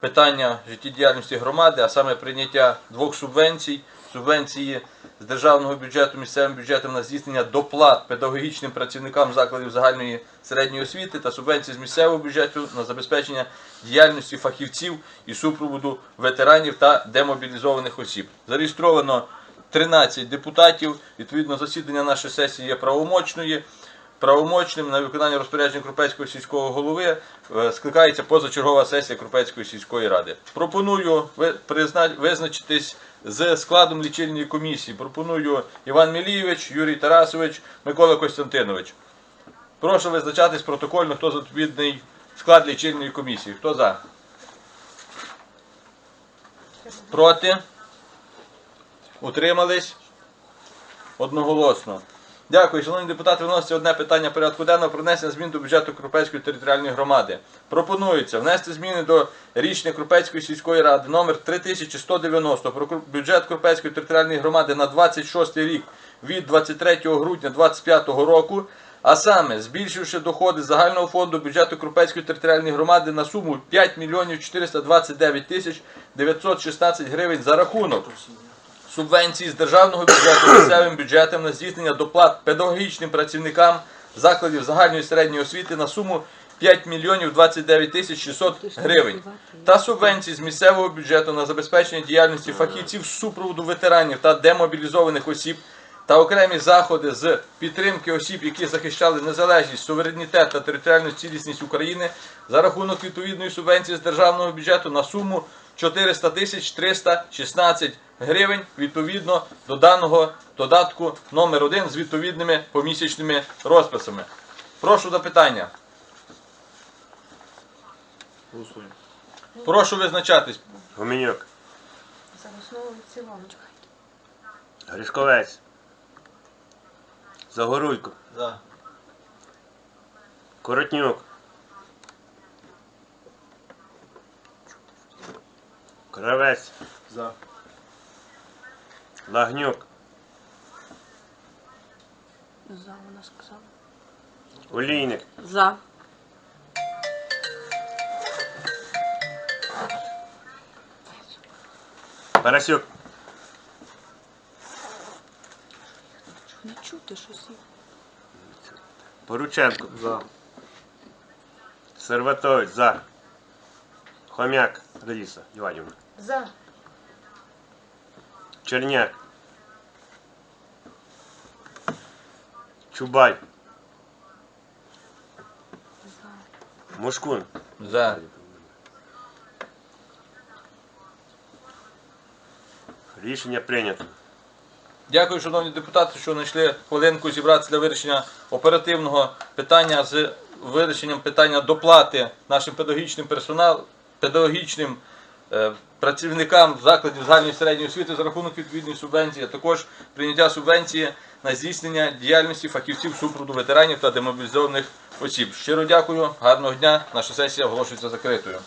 питання життєдіяльності громади, а саме прийняття двох субвенцій. Субвенції з державного бюджету місцевим бюджетом на здійснення доплат педагогічним працівникам закладів загальної середньої освіти та субвенції з місцевого бюджету на забезпечення діяльності фахівців і супроводу ветеранів та демобілізованих осіб. Зареєстровано 13 депутатів. Відповідно, засідання нашої сесії є правомочною. Правомочним на виконання розпоряджень Крупецького сільського голови е, скликається позачергова сесія Крупецької сільської ради. Пропоную визначитись з складом лічильної комісії. Пропоную Іван Мілійович, Юрій Тарасович, Микола Костянтинович. Прошу визначатись протокольно, хто за відповідний склад лічильної комісії. Хто за? Проти? Утримались? Одноголосно. Дякую, шановні депутати. Виноситься одне питання порядку денного про внесення змін до бюджету Крупецької територіальної громади. Пропонується внести зміни до рішення Крупецької сільської ради номер 3190 про бюджет Крупецької територіальної громади на 26 рік від 23 грудня 2025 року. А саме, збільшивши доходи загального фонду бюджету Крупецької територіальної громади на суму 5 мільйонів 429 тисяч 916 гривень за рахунок субвенції з державного бюджету місцевим бюджетом на здійснення доплат педагогічним працівникам закладів загальної середньої освіти на суму 5 мільйонів 29 тисяч 600 гривень. Та субвенції з місцевого бюджету на забезпечення діяльності фахівців з супроводу ветеранів та демобілізованих осіб та окремі заходи з підтримки осіб, які захищали незалежність, суверенітет та територіальну цілісність України за рахунок відповідної субвенції з державного бюджету на суму 400 тисяч 316 гривень відповідно до даного додатку номер 1 з відповідними помісячними розписами. Прошу запитання. Прошу визначатись. Гуменюк, За основу і в цілому. Гришковець, Загоруйко, За. Коротнюк, Кравець, За. Лагнюк, За, вона сказала. Олійник, За. Парасюк, Не чути щось. є. Порученко, За. Серватович, За, Хомяк, Лариса Іванівна, За. Черняк, Чубай, За. Мушкун, За. рішення прийнято. Дякую, шановні депутати, що знайшли хвилинку зібратися для вирішення оперативного питання з вирішенням питання доплати нашим педагогічним персоналом, педагогічним е, працівникам закладів загальної середньої освіти за рахунок відповідної субвенції, а також прийняття субвенції на здійснення діяльності фахівців супроводу ветеранів та демобілізованих осіб. Щиро дякую, гарного дня. Наша сесія оголошується закритою.